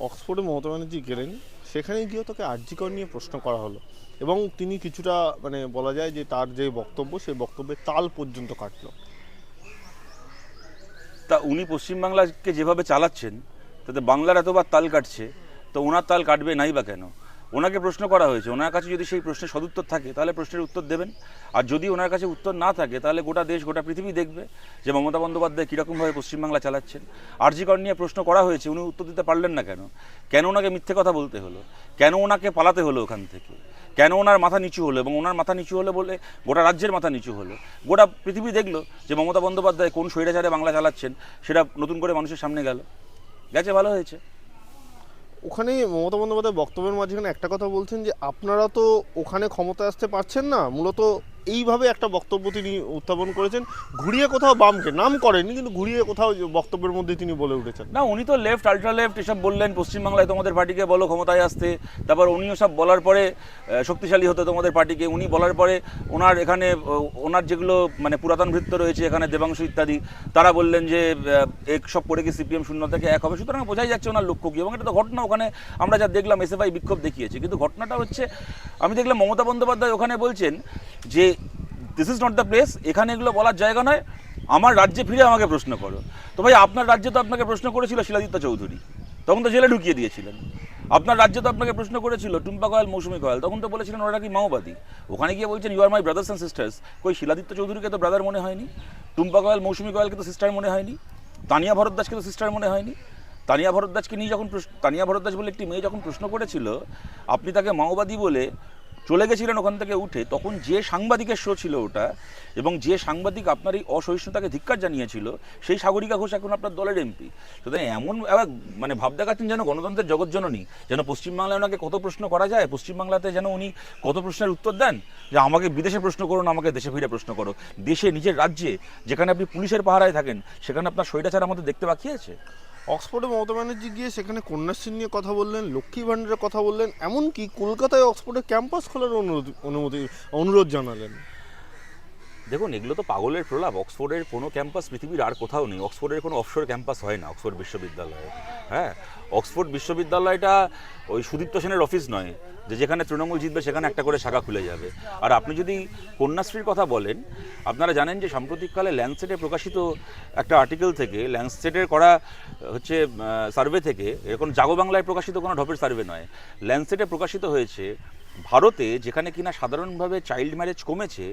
অক্সফোর্ডে মমতা ব্যানার্জি গেলেন সেখানে গিয়েও তাকে আর্যিকর নিয়ে প্রশ্ন করা হলো। এবং তিনি কিছুটা মানে বলা যায় যে তার যে বক্তব্য, সেই বক্তব্যের তাল পর্যন্ত কাটল। তা উনি পশ্চিমবাংলাকে যেভাবে চালাচ্ছেন, তাতে বাংলার এতবার তাল কাটছে, তো ওনার তাল কাটবে নাই বা কেন? ওনাকে প্রশ্ন করা হয়েছে, ওনার কাছে যদি সেই প্রশ্নের সদুত্তর থাকে, তাহলে প্রশ্নের উত্তর দেবেন। আর যদি ওনার কাছে উত্তর না থাকে, তাহলে গোটা দেশ, গোটা পৃথিবী দেখবে যে মমতা বন্দ্যোপাধ্যায় কীরকমভাবে পশ্চিমবাংলা চালাচ্ছেন। আরজিকর নিয়ে প্রশ্ন করা হয়েছে, উনি উত্তর দিতে পারলেন না কেন? কেন ওনাকে মিথ্যে কথা বলতে হলো? কেন ওনাকে পালাতে হলো ওখান থেকে? কেন ওনার মাথা নিচু হলো? এবং ওনার মাথা নিচু হলো বলে গোটা রাজ্যের মাথা নিচু হলো? গোটা পৃথিবী দেখল যে মমতা বন্দ্যোপাধ্যায় কোন স্বৈরাচারে বাংলা চালাচ্ছেন, সেটা নতুন করে মানুষের সামনে গেল। গেছে, ভালো হয়েছে। ওখানে মমতা বন্দ্যোপাধ্যায় বক্তব্যের মাঝখানে একটা কথা বলছেন যে, আপনারা তো ওখানে ক্ষমতা আসতে পারছেন না, মূলত এইভাবে একটা বক্তব্য তিনি উত্থাপন করেছেন। ঘুরিয়ে কোথাও বামকে, নাম করেননি, কিন্তু ঘুরিয়ে কোথাও বক্তব্যের মধ্যে তিনি বলে উঠেছেন। না, উনি তো লেফট আলট্রা লেফট এসব বললেন, পশ্চিমবাংলায় তোমাদের পার্টিকে বলো, ক্ষমতায় আসতে। তারপর উনিও সব বলার পরে শক্তিশালী হতে তোমাদের পার্টিকে, উনি বলার পরে ওনার এখানে ওনার যেগুলো মানে পুরাতন ভৃত্য রয়েছে, এখানে দেবাংশু ইত্যাদি, তারা বললেন যে এক সব পড়ে কি সিপিএম শূন্য থেকে এক হবে। সুতরাং বোঝাই যাচ্ছে ওনার লক্ষ্য কি, এবং এটা তো ঘটনা ওখানে আমরা যা দেখলাম এসএফআই বিক্ষোভ দেখিয়েছে। কিন্তু ঘটনাটা হচ্ছে, আমি দেখলাম মমতা বন্দ্যোপাধ্যায় ওখানে বলছেন যে this is not the place এখানে এগুলো বলার জায়গা নয়। আমার রাজ্যে ফিরে আমাকে প্রশ্ন করো। তো ভাই, আপনার রাজ্যে তো আপনাকে প্রশ্ন করেছিল শিলাদিত্য চৌধুরী। তখন তো জেলে ঢুকিয়ে দিয়েছিলেন। আপনার রাজ্যে তো আপনাকে প্রশ্ন করেছিল টুম্পা কয়াল মৌসুমি কয়াল তখন তো বলেছিলেন ওরা কি মাওবাদী। ওখানে গিয়ে বলছেন you are my brothers and sisters কই, শিলাদিত্য চৌধুরীকে তো ব্রাদার মনে হয়নি? টুম্পা কয়াল মৌসুমি কয়ালকে তো সিস্টার মনে হয়নি? তানিয়া ভরদ্দাসকে তো সিস্টার মনে হয়নি? তানিয়া ভরদ্দাসকে নিয়ে যখন তানিয়া ভরদ্দাস বলে একটি মেয়ে যখন প্রশ্ন করেছিল, আপনি তাকে মাওবাদী বলে চলে গেছিলেন ওখান থেকে উঠে, তখন যে সাংবাদিকের শো ছিল ওটা এবং যে সাংবাদিক আপনার এই অসহিষ্ণুতাকে ধিক্কার জানিয়েছিল, সেই সাগরিকা ঘোষ এখন আপনার দলের এমপি সুতরাং এমন মানে ভাব দেখাচ্ছেন যেন গণতন্ত্রের জগৎ জগৎজননী যেন পশ্চিমবাংলায় ওনাকে কত প্রশ্ন করা যায়, পশ্চিমবাংলাতে যেন উনি কত প্রশ্নের উত্তর দেন? যে আমাকে বিদেশে প্রশ্ন করুন, আমাকে দেশে ফিরে প্রশ্ন করো। দেশে, নিজের রাজ্যে, যেখানে আপনি পুলিশের পাহারায় থাকেন, সেখানে আপনার স্বৈরাচার আমাদের দেখতে বাকি আছে? অক্সফোর্ডে মমতা ব্যানার্জি গিয়ে সেখানে কন্যাশ্রী নিয়ে কথা বললেন, লক্ষ্মী ভাণ্ডারের কথা বললেন, এমনকি কলকাতায় অক্সফোর্ডে ক্যাম্পাস খোলার অনুরোধ অনুমতি অনুরোধ জানালেন। দেখুন, এগুলো তো পাগলের প্রলাপ। অক্সফোর্ডের কোনো ক্যাম্পাস পৃথিবীর আর কোথাও নেই। অক্সফোর্ডের কোনো অফশোর ক্যাম্পাস হয় না, অক্সফোর্ড বিশ্ববিদ্যালয়ে। হ্যাঁ? অক্সফোর্ড বিশ্ববিদ্যালয়টা ওই সুদীপ্ত সেনের অফিস নয়, যে যেখানে তৃণমূল জিতবে, সেখানে একটা করে শাখা খুলে যাবে। আর আপনি যদি কন্যাশ্রীর কথা বলেন, আপনারা জানেন যে সাম্প্রতিককালে ল্যান্ডসেটে প্রকাশিত একটা আর্টিকেল থেকে ল্যান্ডসেটের করা, হচ্ছে সার্ভে থেকে, এরকম জাগো বাংলায় প্রকাশিত কোনো ঢপের সার্ভে নয় ল্যান্ডসেটে প্রকাশিত হয়েছে ভারতে যেখানে কিনা সাধারণভাবে চাইল্ড ম্যারেজ কমেছে,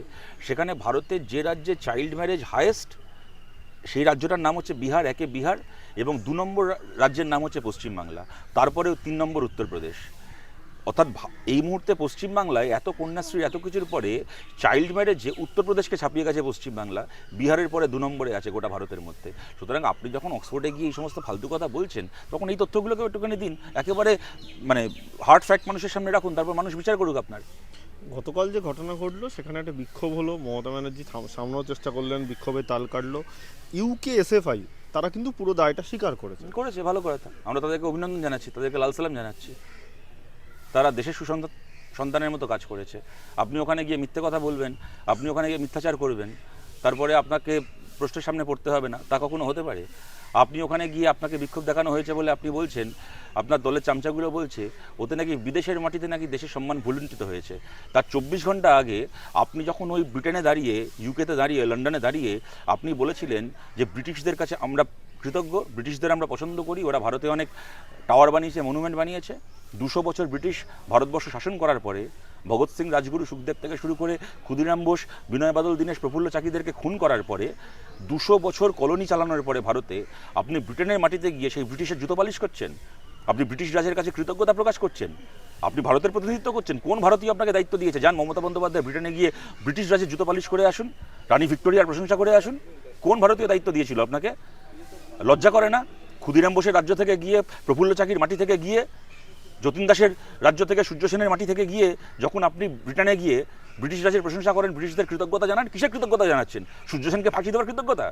সেখানে ভারতের যে রাজ্যে চাইল্ড ম্যারেজ হায়েস্ট সেই রাজ্যটার নাম হচ্ছে বিহার, একে বিহার, এবং দু নম্বর রাজ্যের নাম হচ্ছে পশ্চিমবাংলা। তারপরেও তিন নম্বর উত্তরপ্রদেশ। অর্থাৎ এই মুহূর্তে পশ্চিমবাংলায় এত কন্যাশ্রী এত কিছুর পরে চাইল্ড ম্যারেজে উত্তরপ্রদেশকে ছাপিয়ে গেছে পশ্চিমবাংলা বিহারের পরে দু নম্বরে আছে গোটা ভারতের মধ্যে। সুতরাং আপনি যখন অক্সফোর্ডে গিয়ে এই সমস্ত ফালতু কথা বলছেন তখন এই তথ্যগুলোকে একটুখানি দিন। একেবারে মানে হার্ড ফ্যাক্ট মানুষের সামনে রাখুন তারপর মানুষ বিচার করুক আপনার। গতকাল যে ঘটনা ঘটলো সেখানে একটা বিক্ষোভ হলো। মমতা ব্যানার্জি সামলানোর চেষ্টা করলেন বিক্ষোভে তাল কাটলো। ইউকে এসএফআই তারা কিন্তু পুরো দায়টা স্বীকার করেছে। করেছে ভালো কথা আমরা তাদেরকে অভিনন্দন জানাচ্ছি তাদেরকে লাল সালাম জানাচ্ছি। তারা দেশের সুসন্তান সন্তানের মতো কাজ করেছে। আপনি ওখানে গিয়ে মিথ্যে কথা বলবেন, আপনি ওখানে গিয়ে মিথ্যাচার করবেন, তারপরে আপনাকে প্রশ্নের সামনে পড়তে হবে না, তা কখনো হতে পারে? আপনি ওখানে গিয়ে আপনাকে বিক্ষোভ দেখানো হয়েছে বলে আপনি বলছেন, আপনার দলের চামচাগুলো বলছে, ওতে নাকি বিদেশের মাটিতে নাকি দেশের সম্মান ভুলুণ্ঠিত হয়েছে। তার চব্বিশ ঘণ্টা আগে আপনি যখন ওই ব্রিটেনে দাঁড়িয়ে ইউকেতে দাঁড়িয়ে, লন্ডনে দাঁড়িয়ে আপনি বলেছিলেন যে ব্রিটিশদের কাছে আমরা কৃতজ্ঞ। ব্রিটিশদের আমরা পছন্দ করি। ওরা ভারতে অনেক টাওয়ার বানিয়েছে, মনুমেন্ট বানিয়েছে। দুশো বছর ব্রিটিশ ভারতবর্ষ শাসন করার পরে ভগৎ সিং, রাজগুরু, সুখদেব থেকে শুরু করে ক্ষুদিরাম বোস, বিনয় বাদল, দীনেশ, প্রফুল্ল চাকিদেরকে খুন করার পরে দুশো বছর কলোনি চালানোর পরে ভারতে আপনি ব্রিটেনের মাটিতে গিয়ে সেই ব্রিটিশের জুতো পালিশ করছেন? আপনি ব্রিটিশ রাজের কাছে কৃতজ্ঞতা প্রকাশ করছেন? আপনি ভারতের প্রতিনিধিত্ব করছেন? কোন ভারতীয় আপনাকে দায়িত্ব দিয়েছে? যান, মমতা বন্দ্যোপাধ্যায়, ব্রিটেনে গিয়ে ব্রিটিশ রাজের জুতো পালিশ করে আসুন, রানী ভিক্টোরিয়ার প্রশংসা করে আসুন। কোন ভারতীয় দায়িত্ব দিয়েছিল আপনাকে? লজ্জা করে না? ক্ষুদিরাম বোসের রাজ্য থেকে গিয়ে, প্রফুল্ল চাকির মাটি থেকে গিয়ে, যতীন দাসের রাজ্য থেকে সূর্য সেনের মাটি থেকে গিয়ে, যখন আপনি ব্রিটেনে গিয়ে ব্রিটিশ রাজের প্রশংসা করেন, ব্রিটিশদের কৃতজ্ঞতা জানান, কিসের কৃতজ্ঞতা জানাচ্ছেন? সূর্য সেনকে ফাঁসি দেওয়ার কৃতজ্ঞতা?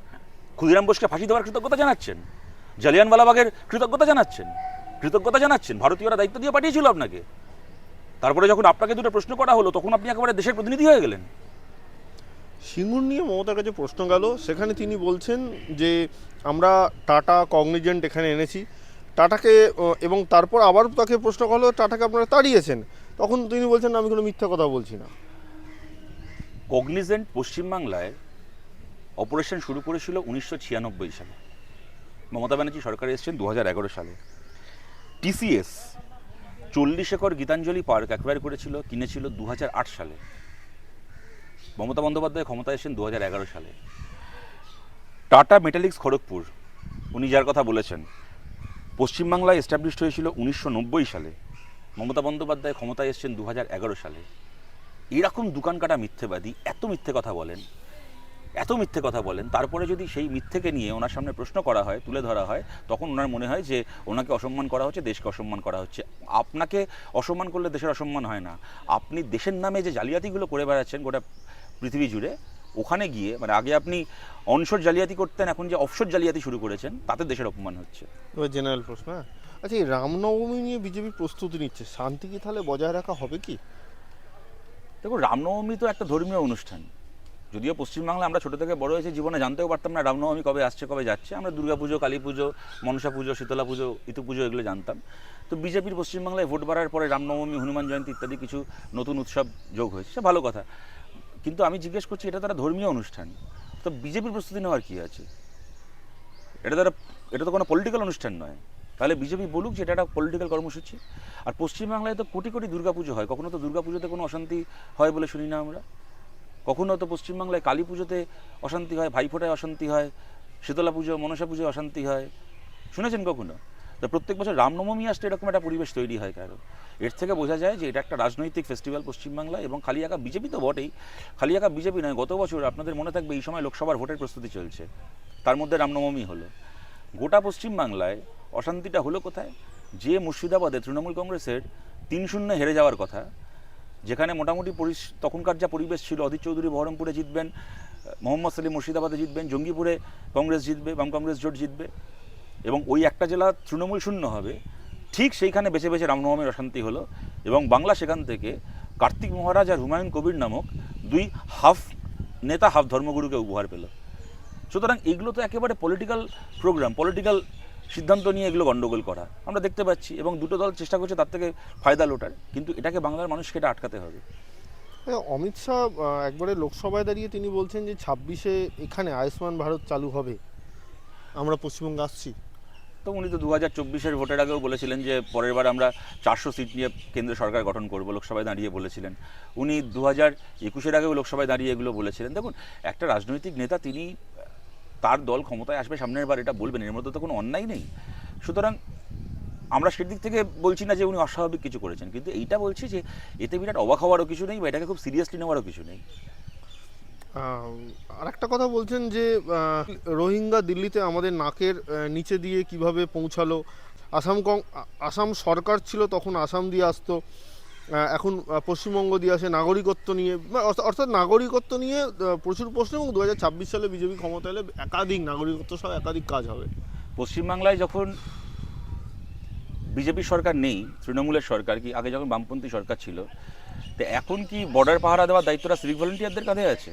ক্ষুদিরাম বোসকে ফাঁসি দেওয়ার কৃতজ্ঞতা জানাচ্ছেন? জালিয়ানওয়ালাবাগের কৃতজ্ঞতা জানাচ্ছেন? কৃতজ্ঞতা জানাচ্ছেন? ভারতীয়রা দায়িত্ব দিয়ে পাঠিয়েছিল আপনাকে। তারপরে যখন আপনাকে দুটো প্রশ্ন করা হলো, তখন আপনি একেবারে দেশের প্রতিনিধি হয়ে গেলেন। সিঙ্গুর নিয়ে মমতার কাছে প্রশ্ন গেল। সেখানে তিনি বলছেন যে, আমরা টাটা কগনিজেন্ট এখানে এনেছি। টাটাকে এবং তারপর আবার তাকে প্রশ্ন করা হলো, টাটাকে আপনারা তাড়িয়েছেন। তখন তিনি বলছেন আমি কোনো মিথ্যা কথা বলছি না। কগনিজেন্ট পশ্চিমবাংলায় অপারেশন শুরু করেছিল উনিশশো ছিয়ানব্বই সালে। মমতা ব্যানার্জি সরকার এসেছেন দু এগারো সালে। টিসিএস চল্লিশ একর গীতাঞ্জলি পার্ক অ্যাকোয়ার করেছিল, কিনেছিল দু সালে। মমতা বন্দ্যোপাধ্যায় ক্ষমতায় এসেছেন দু সালে। টাটা মেটালিক্স খড়গপুর, উনি যার কথা বলেছেন, পশ্চিমবাংলায় এস্টাবলিশড হয়েছিল উনিশশো নব্বই সালে। মমতা বন্দ্যোপাধ্যায় ক্ষমতায় এসেছেন দু সালে। এরকম দোকান কাটা মিথ্যেবাদী এত মিথ্যে কথা বলেন, এত মিথ্যে কথা বলেন, তারপরে যদি সেই মিথ্যেকে নিয়ে ওনার সামনে প্রশ্ন করা হয়, তুলে ধরা হয়, তখন ওনার মনে হয় যে ওনাকে অসম্মান করা হচ্ছে, দেশকে অসম্মান করা হচ্ছে। আপনাকে অসম্মান করলে দেশের অসম্মান হয় না। আপনি দেশের নামে যে জালিয়াতিগুলো করে বেড়াচ্ছেন, গোটা পৃথিবী জুড়ে ওখানে গিয়ে মানে আগে আপনি অনশোর জালিয়াতি করতেন এখন যে অফশোর জালিয়াতি শুরু করেছেন তাতে দেশের অপমান হচ্ছে। জেনারেল প্রশ্ন হ্যাঁ? আচ্ছা এই রামনবমী নিয়ে বিজেপি প্রস্তুতি নিচ্ছে শান্তি কি তাহলে বজায় রাখা হবে কি? দেখুন রামনবমী তো একটা ধর্মীয় অনুষ্ঠান। যদিও পশ্চিমবাংলা আমরা ছোটো থেকে বড় হয়েছে জীবনে জানতেও পারতাম না রামনবমী কবে আসছে কবে যাচ্ছে। আমরা দুর্গা পুজো কালী পুজো মনসা পুজো শীতলা পুজো ইতু পুজো এগুলো জানতাম। তো বিজেপির পশ্চিমবাংলায় ভোট বাড়ার পরে রামনবমী হনুমান জয়ন্তী ইত্যাদি কিছু নতুন উৎসব যোগ হয়েছে সে ভালো কথা। কিন্তু আমি জিজ্ঞেস করছি, এটা তারা ধর্মীয় অনুষ্ঠান। তো বিজেপির প্রস্তুতি নেওয়ার কী আছে? এটা তারা, এটা তো কোনো পলিটিক্যাল অনুষ্ঠান নয়। তাহলে বিজেপি বলুক যে এটা একটা পলিটিক্যাল কর্মসূচি। আর পশ্চিমবাংলায় তো কোটি কোটি দুর্গাপুজো হয়। কখনো তো দুর্গাপুজোতে কোনো অশান্তি হয় বলে শুনি না আমরা। কখনো তো পশ্চিমবাংলায় কালী পুজোতে অশান্তি হয়, ভাইফোঁটায় অশান্তি হয়, শীতলা পুজো, মনসা পুজোয় অশান্তি হয়। শুনেছেন কখনো? তো প্রত্যেক বছর রামনবমী আসলে এরকম একটা পরিবেশ তৈরি হয় কারও। এর থেকে বোঝা যায় যে এটা একটা রাজনৈতিক ফেস্টিভ্যাল পশ্চিমবাংলা এবং খালি একা বিজেপি তো বটেই। খালি একা বিজেপি নয়, গত বছর আপনাদের মনে থাকবে এই সময় লোকসভার ভোটের প্রস্তুতি চলছে। তার মধ্যে রামনবমী হলো। গোটা পশ্চিমবাংলায় অশান্তিটা হলো কোথায়? যে মুর্শিদাবাদে তৃণমূল কংগ্রেসের তিন শূন্য হেরে যাওয়ার কথা, যেখানে মোটামুটি তখনকার যা পরিবেশ ছিল, অধীর চৌধুরী বহরমপুরে জিতবেন মোহাম্মদ সালিম মুর্শিদাবাদে জিতবেন, জঙ্গিপুরে কংগ্রেস জিতবে, বাম কংগ্রেস জোট জিতবে। এবং ওই একটা জেলা তৃণমূল শূন্য হবে। ঠিক সেইখানে বেছে বেছে রামনবমীর অশান্তি হলো এবং বাংলা সেখান থেকে কার্তিক মহারাজ আর হুমায়ুন কবির নামক দুই হাফ নেতা, হাফ ধর্মগুরুকে উপহার পেল। সুতরাং এগুলো তো একেবারে পলিটিক্যাল প্রোগ্রাম পলিটিক্যাল সিদ্ধান্ত নিয়ে এগুলো গণ্ডগোল করা। আমরা দেখতে পাচ্ছি এবং দুটো দল চেষ্টা করছে তার থেকে ফায়দা লোটার, কিন্তু এটাকে বাংলার মানুষকে এটা আটকাতে হবে। অমিত শাহ একবারে লোকসভায় দাঁড়িয়ে তিনি বলছেন যে ছাব্বিশে এখানে আয়ুষ্মান ভারত চালু হবে। আমরা পশ্চিমবঙ্গে আসছি। তো উনি তো দু হাজার চব্বিশের ভোটের আগেও বলেছিলেন যে পরের বার আমরা চারশো সিট নিয়ে কেন্দ্র সরকার গঠন করব, লোকসভায় দাঁড়িয়ে বলেছিলেন। উনি দু হাজার একুশের আগেও লোকসভায় দাঁড়িয়ে এগুলো বলেছিলেন। দেখুন, একটা রাজনৈতিক নেতা তিনি, তার দল ক্ষমতায় আসবে সামনের বার এটা বলবেন, এর মধ্যে তো কোনো অন্যায় নেই। সুতরাং আমরা সেদিক থেকে বলছি না যে উনি অস্বাভাবিক কিছু করেছেন, কিন্তু এইটা বলছি যে এতে বিরাট অবাক হওয়ারও কিছু নেই বা এটাকে খুব সিরিয়াসলি নেওয়ারও কিছু নেই। আর একটা কথা বলছেন যে রোহিঙ্গা দিল্লিতে আমাদের নাকের নিচে দিয়ে কীভাবে পৌঁছালো। আসাম কং, আসাম সরকার ছিল তখন আসাম দিয়ে আসতো। এখন পশ্চিমবঙ্গ দিয়ে আসে নাগরিকত্ব নিয়ে। অর্থাৎ নাগরিকত্ব নিয়ে প্রচুর প্রশ্ন এবং দু হাজার ছাব্বিশ সালে বিজেপি ক্ষমতা এলে একাধিক নাগরিকত্ব সহ একাধিক কাজ হবে। পশ্চিমবাংলায় যখন বিজেপি সরকার নেই, তৃণমূলের সরকার কি, আগে যখন বামপন্থী সরকার ছিল, তো এখন কি বর্ডার পাহারা দেওয়ার দায়িত্বটা সিভিক ভলেন্টিয়ারদের কাঁধে আছে?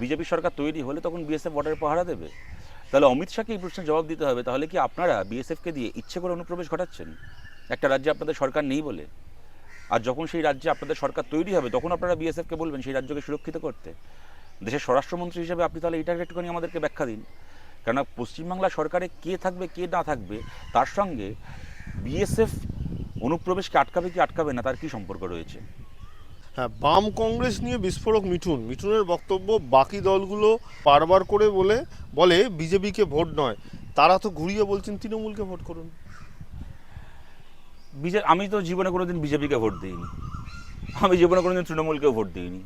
বিজেপি সরকার তৈরি হলে তখন বিএসএফ বর্ডার পাহারা দেবে। তাহলে অমিত শাহকে এই প্রশ্নের জবাব দিতে হবে, তাহলে কি আপনারা বিএসএফকে দিয়ে ইচ্ছে করে অনুপ্রবেশ ঘটাচ্ছেন? একটা রাজ্যে আপনাদের সরকার নেই বলে। আর যখন সেই রাজ্যে আপনাদের সরকার তৈরি হবে, তখন আপনারা বিএসএফকে বলবেন সেই রাজ্যকে সুরক্ষিত করতে। দেশের স্বরাষ্ট্রমন্ত্রী হিসেবে আপনি তাহলে এটাকে একটুখানি আমাদেরকে ব্যাখ্যা দিন। কেননা পশ্চিমবাংলা সরকারে কে থাকবে, কে না থাকবে, তার সঙ্গে বিএসএফ অনুপ্রবেশকে আটকাবে কি আটকাবে না, তার কি সম্পর্ক রয়েছে? হ্যাঁ বাম কংগ্রেস নিয়ে বিস্ফোরক মিঠুন। মিঠুনের বক্তব্য, বাকি দলগুলো বারবার করে বলে বলে বিজেপিকে ভোট নয়। তারা তো ঘুরিয়ে বলছেন, তৃণমূলকে ভোট করুন। বিজে- আমি তো জীবনে কোনোদিন বিজেপিকে ভোট দিইনি। আমি জীবনে কোনোদিন তৃণমূলকেও ভোট দিইনি।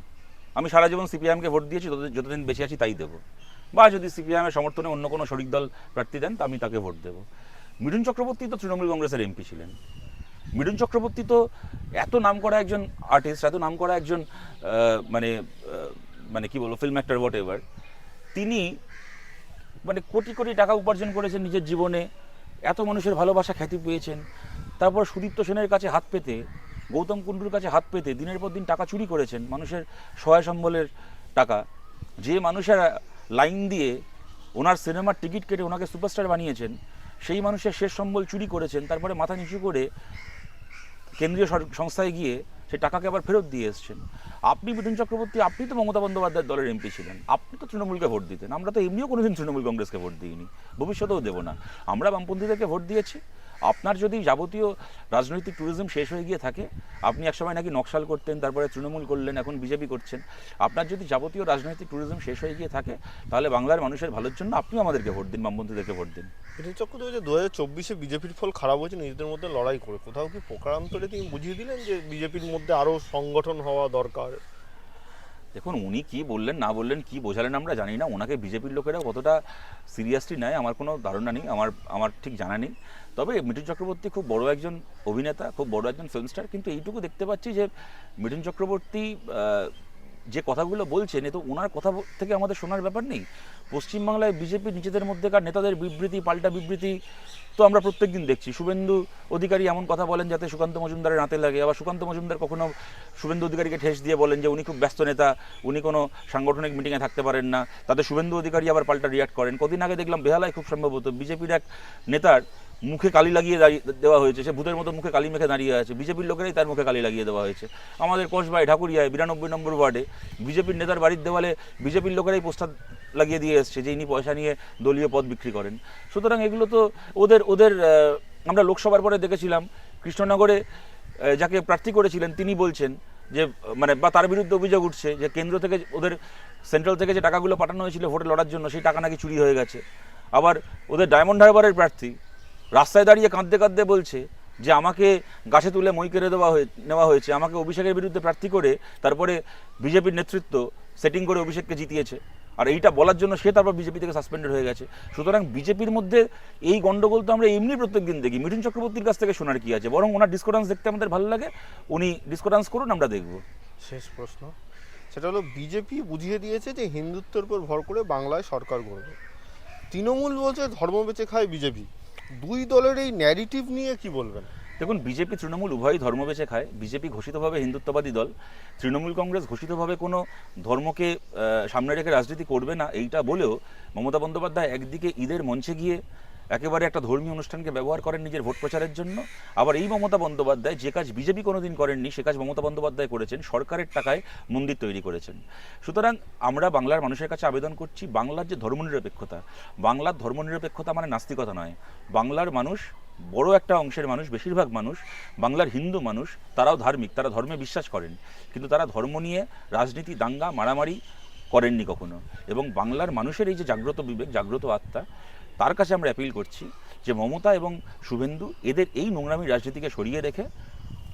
আমি সারা জীবন সিপিআইএমকে ভোট দিয়েছি যতদিন বেঁচে আছি তাই দেবো। বা যদি সিপিআইএমের সমর্থনে অন্য কোনো শরিক দল প্রার্থী দেন, তা আমি তাকে ভোট দেবো। মিঠুন চক্রবর্তী তো তৃণমূল কংগ্রেসের এমপি ছিলেন। মিঠুন চক্রবর্তী তো এত নাম করা একজন আর্টিস্ট এত নাম করা একজন মানে মানে কি বলব ফিল্ম অ্যাক্টর হোয়াট এভার তিনি মানে কোটি কোটি টাকা উপার্জন করেছেন নিজের জীবনে, এত মানুষের ভালোবাসা খ্যাতি পেয়েছেন, তারপর সুদীপ্ত সেনের কাছে হাত পেতে, গৌতম কুণ্ডুর কাছে হাত পেতে দিনের পর দিন টাকা চুরি করেছেন মানুষের সহায় সম্বলের টাকা। যে মানুষের লাইন দিয়ে ওনার সিনেমার টিকিট কেটে ওনাকে সুপারস্টার বানিয়েছেন, সেই মানুষের শেষ সম্বল চুরি করেছেন, তারপরে মাথা নিচু করে কেন্দ্রীয় সংস্থায় গিয়ে সেই টাকাকে আবার ফেরত দিয়ে এসছেন। আপনি মিঠুন চক্রবর্তী, আপনি তো মমতা বন্দ্যোপাধ্যায়ের দলের এমপি ছিলেন। আপনি তো তৃণমূলকে ভোট দিতেন। আমরা তো এমনিও কোনোদিন তৃণমূল কংগ্রেসকে ভোট দিইনি। ভবিষ্যতেও দেবো না। আমরা বামপন্থীদেরকে ভোট দিয়েছি। আপনার যদি যাবতীয় রাজনৈতিক ট্যুরিজম শেষ হয়ে গিয়ে থাকে, আপনি একসময় নাকি নকশাল করতেন, তারপরে তৃণমূল করলেন, এখন বিজেপি করছেন। আপনার যদি যাবতীয় রাজনৈতিক ট্যুরিজম শেষ হয়ে গিয়ে থাকে, তাহলে বাংলার মানুষের ভালোর জন্য আপনিও আমাদেরকে ভোট দিন, বামপন্থীদেরকে ভোট দিন। মিঠুন চক্রবর্তী দু হাজার চব্বিশে বিজেপির ফল খারাপ হয়েছে, নিজেদের মধ্যে লড়াই করে। কোথাও কি প্রকারান্তরে তিনি বুঝিয়ে দিলেন যে বিজেপির মধ্যে আরও সংগঠন হওয়া দরকার? দেখুন, উনি কি বললেন, না বললেন, কি বোঝালেন আমরা জানি না। ওনাকে বিজেপির লোকেরা কতটা সিরিয়াসলি নেয়, আমার কোনো ধারণা নেই, আমার আমার ঠিক জানা নেই। তবে মিঠুন চক্রবর্তী খুব বড় একজন অভিনেতা, খুব বড় একজন ফিল্ম স্টার কিন্তু এইটুকু দেখতে পাচ্ছি যে মিঠুন চক্রবর্তী যে কথাগুলো বলছেন, এ তো ওনার কথা থেকে আমাদের শোনার ব্যাপার নেই। পশ্চিমবাংলায় বিজেপি নিজেদের মধ্যেকার নেতাদের বিবৃতি, পাল্টা বিবৃতি তো আমরা প্রত্যেকদিন দেখছি। শুভেন্দু অধিকারী এমন কথা বলেন যাতে সুকান্ত মজুমদারের নাতে লাগে। আবার সুকান্ত মজুমদার কখনো শুভেন্দু অধিকারীকে ঠেস দিয়ে বলেন যে, উনি খুব ব্যস্ত নেতা, উনি কোনো সাংগঠনিক মিটিংয়ে থাকতে পারেন না। তাতে শুভেন্দু অধিকারী আবার পাল্টা রিয়াক্ট করেন। কদিন আগে দেখলাম বেহালায় খুব সম্ভবত বিজেপির এক নেতার মুখে কালি লাগিয়ে দাঁড়িয়ে দেওয়া হয়েছে। সে ভূতের মতো মুখে কালি মেখে দাঁড়িয়ে আছে। বিজেপির লোকেরাই তার মুখে কালি লাগিয়ে দেওয়া হয়েছে। আমাদের কসবাই ঢাকুরিয়ায়, বিরানব্বই নম্বর ওয়ার্ডে বিজেপির নেতার বাড়ির দেওয়ালে বিজেপির লোকেরাই পোস্টার লাগিয়ে দিয়ে এসছে, যে ইনি পয়সা নিয়ে দলীয় পদ বিক্রি করেন। সুতরাং এগুলো তো ওদের ওদের আমরা লোকসভার পরে দেখেছিলাম, কৃষ্ণনগরে যাকে প্রার্থী করেছিলেন তিনি বলছেন যে মানে বা তার বিরুদ্ধে অভিযোগ উঠছে যে কেন্দ্র থেকে ওদের সেন্ট্রাল থেকে যে টাকাগুলো পাঠানো হয়েছিল ভোটে লড়ার জন্য, সেই টাকা নাকি চুরি হয়ে গেছে। আবার ওদের ডায়মন্ড হারবারের প্রার্থী রাস্তায় দাঁড়িয়ে কাঁদতে কাঁদতে বলছে যে, আমাকে গাছে তুলে মই কেড়ে দেওয়া হয়ে, নেওয়া হয়েছে। আমাকে অভিষেকের বিরুদ্ধে প্রার্থী করে তারপরে বিজেপির নেতৃত্ব সেটিং করে অভিষেককে জিতিয়েছে। আর এইটা বলার জন্য সে তারপর বিজেপি থেকে সাসপেন্ডেড হয়ে গেছে। সুতরাং বিজেপির মধ্যে এই গন্ডগোল তো আমরা এমনি প্রত্যেক দিন দেখি। মিঠুন চক্রবর্তীর কাছ থেকে শোনার কি আছে? বরং ওনার ডিসকোডান্স দেখতে আমাদের ভালো লাগে। উনি ডিসকোডান্স করুন, আমরা দেখব। শেষ প্রশ্ন। সেটা হলো বিজেপি বুঝিয়ে দিয়েছে যে হিন্দুত্বের উপর ভর করে বাংলায় সরকার গড়বে। তৃণমূল বলছে ধর্ম বেঁচে খায় বিজেপি দুই দলের এই ন্যারেটিভ নিয়ে কি বলবেন? দেখুন, বিজেপি, তৃণমূল উভয়ই ধর্ম বেছে খায়। বিজেপি ঘোষিতভাবে হিন্দুত্ববাদী দল। তৃণমূল কংগ্রেস ঘোষিতভাবে কোনো ধর্মকে সামনে রেখে রাজনীতি করবে না, এইটা বলেও মমতা বন্দ্যোপাধ্যায় একদিকে ঈদের মঞ্চে গিয়ে একেবারে একটা ধর্মীয় অনুষ্ঠানকে ব্যবহার করেন নিজের ভোট প্রচারের জন্য, আবার এই মমতা বন্দ্যোপাধ্যায় যে কাজ বিজেপি কোনোদিন করেননি, সে কাজ মমতা বন্দ্যোপাধ্যায় করেছেন, সরকারের টাকায় মন্দির তৈরি করেছেন। সুতরাং আমরা বাংলার মানুষের কাছে আবেদন করছি, বাংলার যে ধর্মনিরপেক্ষতা, বাংলার ধর্মনিরপেক্ষতা মানে নাস্তিকতা নয়। বাংলার মানুষ বড় একটা অংশের মানুষ, বেশিরভাগ মানুষ, বাংলার হিন্দু মানুষ, তারাও ধার্মিক, তারা ধর্মে বিশ্বাস করেন। কিন্তু তারা ধর্ম নিয়ে রাজনীতি, দাঙ্গা, মারামারি করেননি কখনো। এবং বাংলার মানুষের এই যে জাগ্রত বিবেক, জাগ্রত আত্মা, তার কাছে আমরা অ্যাপিল করছি যে মমতা এবং শুভেন্দু এদের এই নোংরামি রাজনীতিকে সরিয়ে রেখে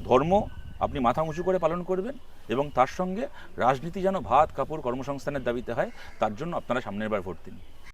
ধর্ম আপনি মাথা উঁচু করে পালন করবেন এবং তার সঙ্গে রাজনীতি যেন ভাত, কাপড় কর্মসংস্থানের দাবিতে হয়, তার জন্য আপনারা সামনের বার ভোট দিন।